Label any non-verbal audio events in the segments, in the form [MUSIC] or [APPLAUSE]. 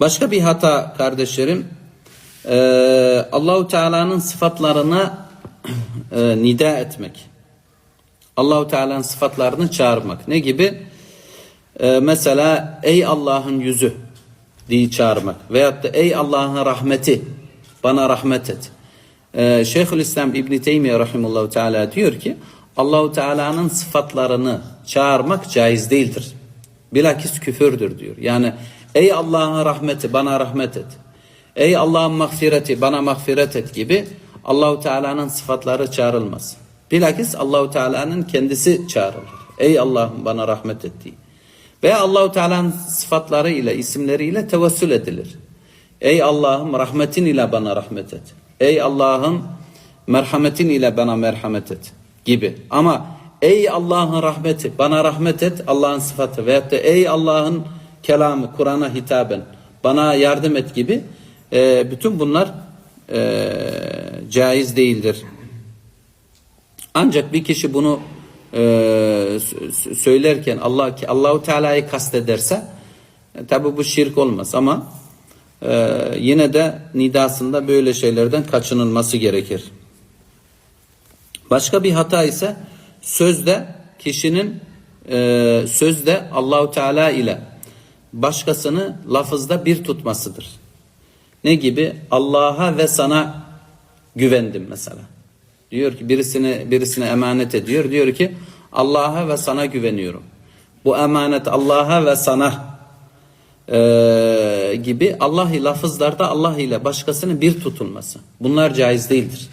Başka bir hata kardeşlerim e, Allahu Teala'nın sıfatlarına [CLEARS THROAT] e, nida etmek. Allahu Teala'nın sıfatlarını çağırmak. Ne gibi? E, mesela ey Allah'ın yüzü diye çağırmak. Veyahut da ey Allah'ın rahmeti bana rahmet et. E, Şeyhülislam İbn Teymiye rahimehullah Teala diyor ki Allahu Teala'nın sıfatlarını çağırmak caiz değildir. Bilakis küfürdür diyor. Yani ey Allah'ın rahmeti bana rahmet et. Ey Allah'ın mağfireti bana mağfiret et gibi Allahu Teala'nın sıfatları çağrılmaz. Bilakis Allahu Teala'nın kendisi çağrılır. Ey Allah'ım bana rahmet et diye. Ve Allahu Teala'nın sıfatları ile isimleriyle tevessül edilir. Ey Allah'ım rahmetin ile bana rahmet et. Ey Allah'ım merhametin ile bana merhamet et gibi. Ama ey Allah'ın rahmeti bana rahmet et Allah'ın sıfatı veyahut da ey Allah'ın kelamı Kur'an'a hitaben bana yardım et gibi e, bütün bunlar e, caiz değildir. Ancak bir kişi bunu e, söylerken Allah Allahu Teala'yı kastederse e, tabi bu şirk olmaz ama e, yine de nidasında böyle şeylerden kaçınılması gerekir. Başka bir hata ise sözde kişinin e, sözde Allahu Teala ile başkasını lafızda bir tutmasıdır. Ne gibi? Allah'a ve sana güvendim mesela. Diyor ki birisini birisine emanet ediyor. Diyor ki Allah'a ve sana güveniyorum. Bu emanet Allah'a ve sana e, gibi Allah lafızlarda Allah ile başkasının bir tutulması. Bunlar caiz değildir.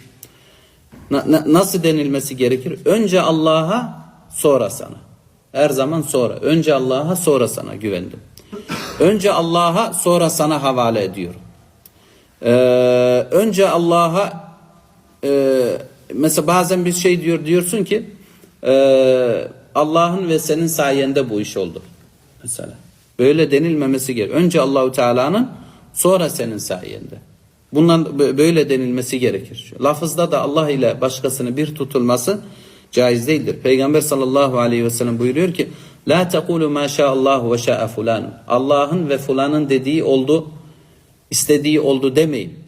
Na- na- nasıl denilmesi gerekir? Önce Allah'a sonra sana. Her zaman sonra. Önce Allah'a sonra sana güvendim. Önce Allah'a sonra sana havale ediyorum. Ee, önce Allah'a e, mesela bazen bir şey diyor diyorsun ki e, Allah'ın ve senin sayende bu iş oldu. Mesela. Böyle denilmemesi gerek. Önce Allahu Teala'nın sonra senin sayende. Bundan bö- böyle denilmesi gerekir. Lafızda da Allah ile başkasını bir tutulması caiz değildir. Peygamber sallallahu aleyhi ve sellem buyuruyor ki La tekulu ma Allah ve şa'a fulan. Allah'ın ve fulanın dediği oldu, istediği oldu demeyin.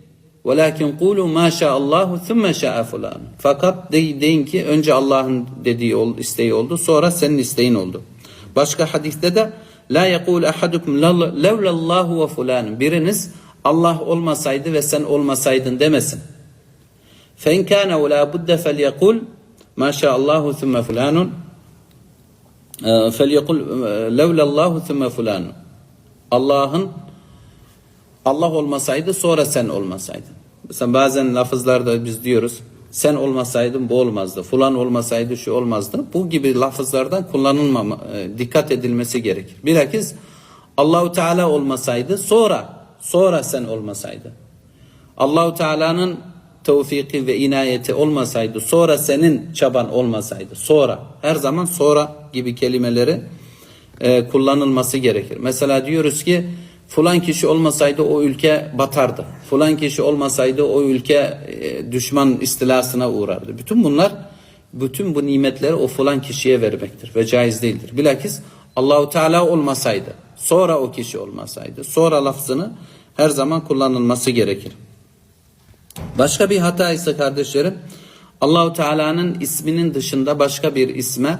Velakin kulu ma Allahu thumma şa'a fulan. Fakat de, deyin ki önce Allah'ın dediği ol, isteği oldu, sonra senin isteğin oldu. Başka hadiste de la yekul ahadukum levlallahu ve fulan. Biriniz Allah olmasaydı ve sen olmasaydın demesin. Fe in kana ve la budde fel yekul ma Allahu thumma fulanun. فَلْيَقُلْ لَوْلَ اللّٰهُ ثُمَّ فُلَانٌ Allah'ın Allah olmasaydı sonra sen olmasaydın. Mesela bazen lafızlarda biz diyoruz sen olmasaydın bu olmazdı. Fulan olmasaydı şu olmazdı. Bu gibi lafızlardan kullanılmama, e, dikkat edilmesi gerekir. Bilakis Allahu Teala olmasaydı sonra sonra sen olmasaydı. Allahu Teala'nın tevfiki ve inayeti olmasaydı, sonra senin çaban olmasaydı, sonra her zaman sonra gibi kelimeleri e, kullanılması gerekir. Mesela diyoruz ki fulan kişi olmasaydı o ülke batardı. Fulan kişi olmasaydı o ülke e, düşman istilasına uğrardı. Bütün bunlar bütün bu nimetleri o fulan kişiye vermektir ve caiz değildir. Bilakis Allahu Teala olmasaydı, sonra o kişi olmasaydı, sonra lafzını her zaman kullanılması gerekir. Başka bir hata ise kardeşlerim Allahu Teala'nın isminin dışında başka bir isme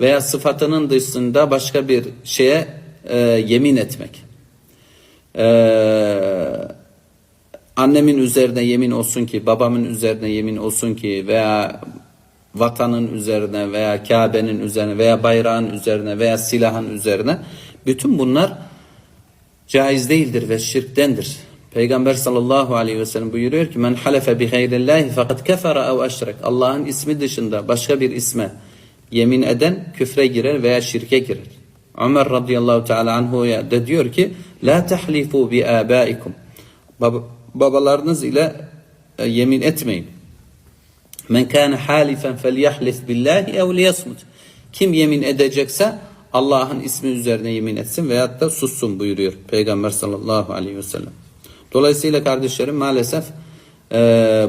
veya sıfatının dışında başka bir şeye e, yemin etmek. E, annemin üzerine yemin olsun ki, babamın üzerine yemin olsun ki veya vatanın üzerine veya Kabe'nin üzerine veya bayrağın üzerine veya silahın üzerine bütün bunlar caiz değildir ve şirktendir. Peygamber sallallahu aleyhi ve sellem buyuruyor ki men halefe bi gayrillahi fakat kefere ev eşrek. Allah'ın ismi dışında başka bir isme yemin eden küfre girer veya şirke girer. Ömer radıyallahu teala anhu'ya da diyor ki la tahlifu bi abaikum. Bab- babalarınız ile e, yemin etmeyin. Men kana halifen felyahlif billahi ev liyasmut. Kim yemin edecekse Allah'ın ismi üzerine yemin etsin veyahut da sussun buyuruyor Peygamber sallallahu aleyhi ve sellem. Dolayısıyla kardeşlerim maalesef e,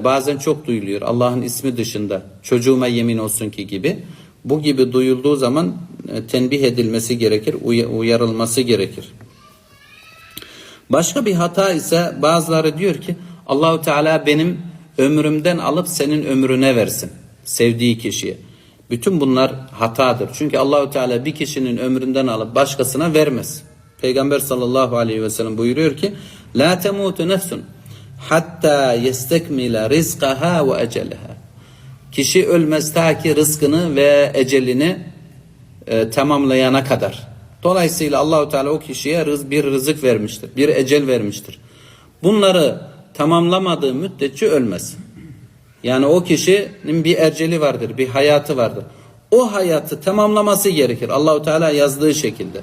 bazen çok duyuluyor Allah'ın ismi dışında çocuğuma yemin olsun ki gibi. Bu gibi duyulduğu zaman e, tenbih edilmesi gerekir, uy- uyarılması gerekir. Başka bir hata ise bazıları diyor ki Allahu Teala benim ömrümden alıp senin ömrüne versin. Sevdiği kişiye. Bütün bunlar hatadır. Çünkü Allahu Teala bir kişinin ömründen alıp başkasına vermez. Peygamber sallallahu aleyhi ve sellem buyuruyor ki La temutu nefsun hatta yestekmile rizkaha ve eceleha. Kişi ölmez ta ki rızkını ve ecelini e, tamamlayana kadar. Dolayısıyla Allahu Teala o kişiye rız, bir rızık vermiştir. Bir ecel vermiştir. Bunları tamamlamadığı müddetçe ölmez. Yani o kişinin bir eceli vardır, bir hayatı vardır. O hayatı tamamlaması gerekir. Allahu Teala yazdığı şekilde.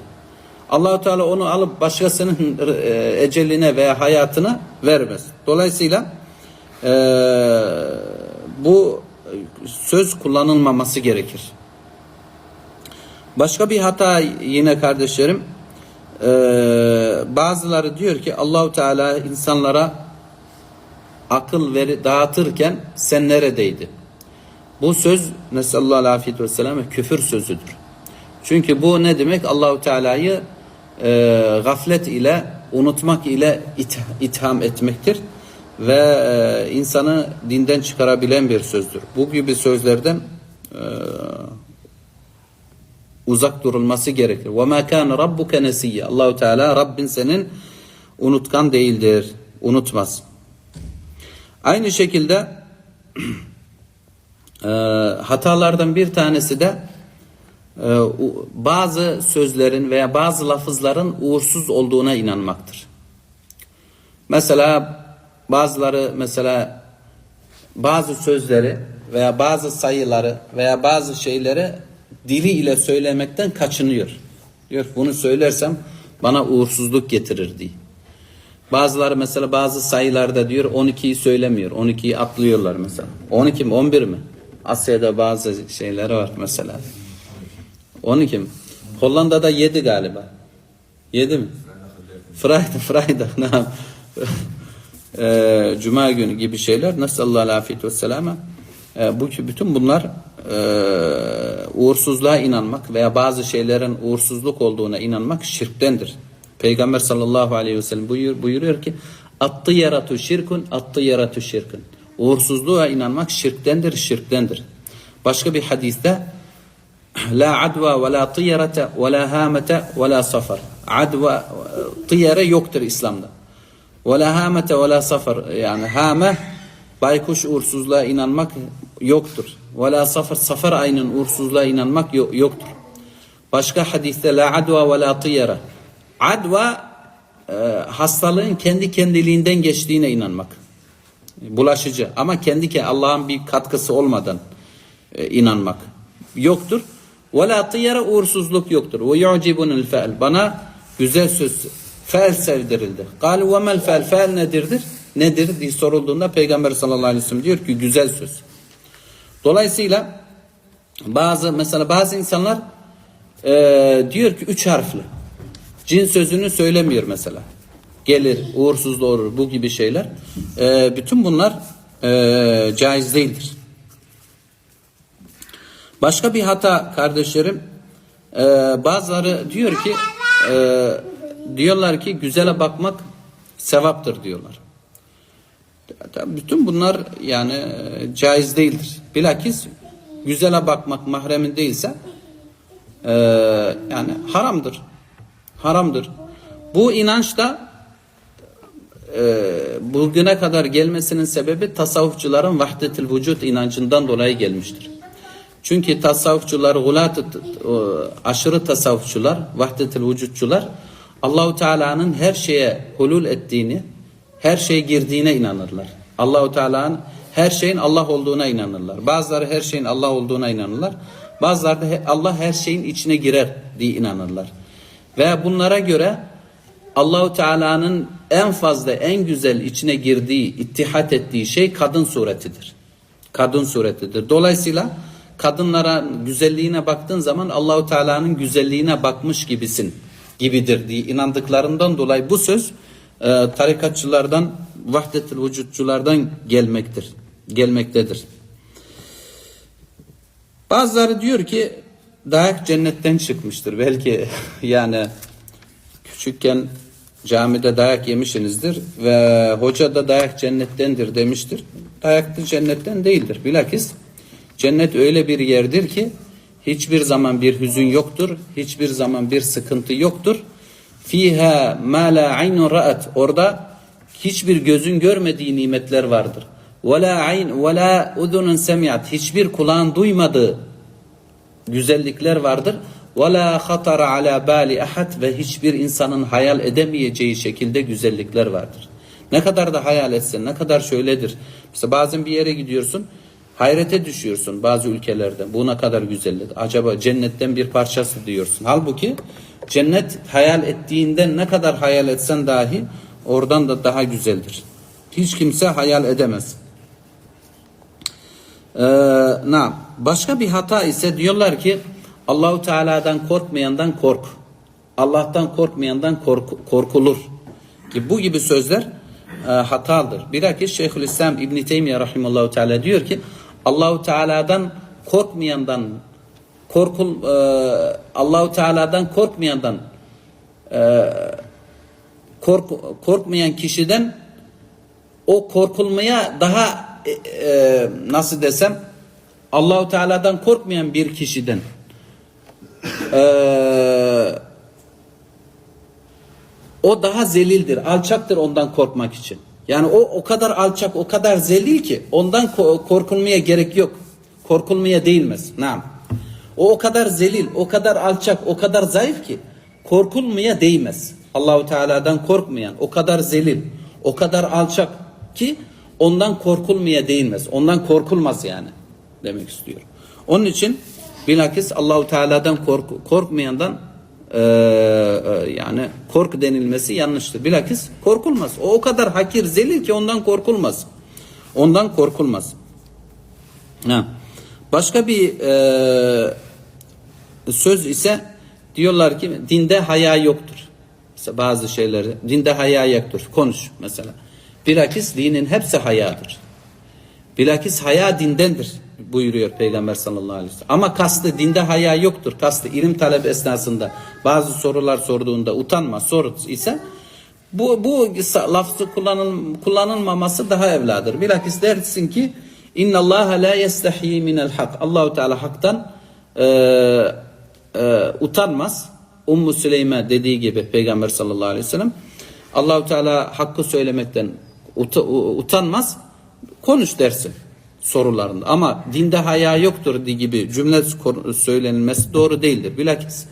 Allahu Teala onu alıp başkasının e, eceline veya hayatına vermez. Dolayısıyla e, bu söz kullanılmaması gerekir. Başka bir hata yine kardeşlerim e, bazıları diyor ki Allahu Teala insanlara akıl veri dağıtırken sen neredeydin? Bu söz Nesallallahu aleyhi ve sellem küfür sözüdür. Çünkü bu ne demek? Allahu Teala'yı e, gaflet ile unutmak ile ith itham etmektir ve e, insanı dinden çıkarabilen bir sözdür. Bu gibi sözlerden e, uzak durulması gerekir. Ve ma kana rabbuke nesiyya. Allahu Teala Rabbin senin unutkan değildir. Unutmaz. Aynı şekilde [CLEARS THROAT] e, hatalardan bir tanesi de bazı sözlerin veya bazı lafızların uğursuz olduğuna inanmaktır. Mesela bazıları mesela bazı sözleri veya bazı sayıları veya bazı şeyleri dili ile söylemekten kaçınıyor. Diyor bunu söylersem bana uğursuzluk getirir diye. Bazıları mesela bazı sayılarda diyor 12'yi söylemiyor. 12'yi atlıyorlar mesela. 12 mi 11 mi? Asya'da bazı şeyler var mesela. 12 mi? Hollanda'da 7 galiba. 7 mi? Friday, [LAUGHS] Friday. Naam. [LAUGHS] Ee, Cuma günü gibi şeyler. Nasallallahu afiyet ve selama. Ee, bu bütün bunlar e, uğursuzluğa inanmak veya bazı şeylerin uğursuzluk olduğuna inanmak şirktendir. Peygamber sallallahu aleyhi ve sellem buyur, buyuruyor ki attı yaratu şirkun attı yaratu şirkun. Uğursuzluğa inanmak şirktendir, şirktendir. Başka bir hadiste [CLEARS THROAT] La adva ve la tiyarete ve la hamete ve la safar. Adva, tiyare yoktur İslam'da. Ve la hamete ve la safar. Yani hame baykuş uğursuzluğa inanmak yoktur. Ve la safar, safar ayının uğursuzluğa inanmak yoktur. Başka hadiste la adva ve la tiyare. Adva e, hastalığın kendi kendiliğinden geçtiğine inanmak. Bulaşıcı ama kendi Allah'ın bir katkısı olmadan e, inanmak yoktur. Ve la tiyara uğursuzluk yoktur. Ve yu'cibunul fe'l. Bana güzel söz fel sevdirildi. Gal ve mel fel fel nedirdir? Nedir diye sorulduğunda Peygamber sallallahu aleyhi ve sellem diyor ki güzel söz. Dolayısıyla bazı mesela bazı insanlar e, diyor ki üç harfli. Cin sözünü söylemiyor mesela. Gelir, uğursuz doğurur bu gibi şeyler. E, bütün bunlar e, caiz değildir. Başka bir hata kardeşlerim e, bazıları diyor ki e, diyorlar ki güzele bakmak sevaptır diyorlar. Bütün bunlar yani e, caiz değildir. Bilakis güzele bakmak mahremin değilse e, yani haramdır. Haramdır. Bu inanç da e, bugüne kadar gelmesinin sebebi tasavvufçuların vahdetil vücut inancından dolayı gelmiştir. Çünkü tasavvufçular, gulat aşırı tasavvufçular, vahdetil vücutçular Allahu Teala'nın her şeye hulul ettiğini, her şeye girdiğine inanırlar. Allahu Teala'nın her şeyin Allah olduğuna inanırlar. Bazıları her şeyin Allah olduğuna inanırlar. Bazıları da Allah her şeyin içine girer diye inanırlar. Ve bunlara göre Allahu Teala'nın en fazla en güzel içine girdiği, ittihat ettiği şey kadın suretidir. Kadın suretidir. Dolayısıyla kadınlara güzelliğine baktığın zaman Allahu Teala'nın güzelliğine bakmış gibisin gibidir diye inandıklarından dolayı bu söz e, tarikatçılardan vahdetil vücutçulardan gelmektir. Gelmektedir. Bazıları diyor ki dayak cennetten çıkmıştır. Belki [LAUGHS] yani küçükken camide dayak yemişsinizdir ve hoca da dayak cennettendir demiştir. Dayak da cennetten değildir. Bilakis cennet öyle bir yerdir ki hiçbir zaman bir hüzün yoktur. Hiçbir zaman bir sıkıntı yoktur. Fiha ma la aynun ra'at. Orada hiçbir gözün görmediği nimetler vardır. Ve la ayn ve la udunun semiat. Hiçbir kulağın duymadığı güzellikler vardır. Ve la hatara ala bali ahad ve hiçbir insanın hayal edemeyeceği şekilde güzellikler vardır. Ne kadar da hayal etsen, ne kadar şöyledir. Mesela bazen bir yere gidiyorsun, hayrete düşüyorsun bazı ülkelerde. Bu ne kadar güzeldir. Acaba cennetten bir parçası diyorsun. Halbuki cennet hayal ettiğinden ne kadar hayal etsen dahi oradan da daha güzeldir. Hiç kimse hayal edemez. Ee, na başka bir hata ise diyorlar ki Allahu Teala'dan korkmayandan kork. Allah'tan korkmayandan kork, korkulur. Ki bu gibi sözler e, hatalıdır. Bilakis Şeyhülislam İbn Teymiyye rahimehullahü teala diyor ki Allahu Teala'dan korkmayandan korkul e, Allahu Teala'dan korkmayandan e, kork, korkmayan kişiden o korkulmaya daha e, e, nasıl desem Allahu Teala'dan korkmayan bir kişiden e, o daha zelildir, alçaktır ondan korkmak için. Yani o o kadar alçak, o kadar zelil ki ondan ko- korkulmaya gerek yok. Korkulmaya değilmez. Naam. O o kadar zelil, o kadar alçak, o kadar zayıf ki korkulmaya değmez. Allahu Teala'dan korkmayan, o kadar zelil, o kadar alçak ki ondan korkulmaya değmez. Ondan korkulmaz yani demek istiyor. Onun için bilakis Allahu Teala'dan kork korkmayandan e, yani korku denilmesi yanlıştır. Bilakis korkulmaz. O o kadar hakir, zelil ki ondan korkulmaz. Ondan korkulmaz. Ha. Başka bir eee, söz ise diyorlar ki dinde haya yoktur. Mesela bazı şeyleri dinde haya yoktur. Konuş mesela. Bilakis dinin hepsi hayadır. Bilakis haya dindendir buyuruyor Peygamber sallallahu aleyhi ve sellem. Ama kastı dinde haya yoktur. Kastı ilim talep esnasında bazı sorular sorduğunda utanma soru ise bu, bu lafzı kullanıl, kullanılmaması daha evladır. Bilakis dersin ki inna Allah la yestahi minel hak. Allahu Teala haktan e, e, utanmaz. Ummu Süleyme dediği gibi Peygamber sallallahu aleyhi ve sellem Allahu Teala hakkı söylemekten uta- utanmaz. Konuş dersin sorularında. Ama dinde haya yoktur gibi cümle söylenilmesi doğru değildir. Bilakis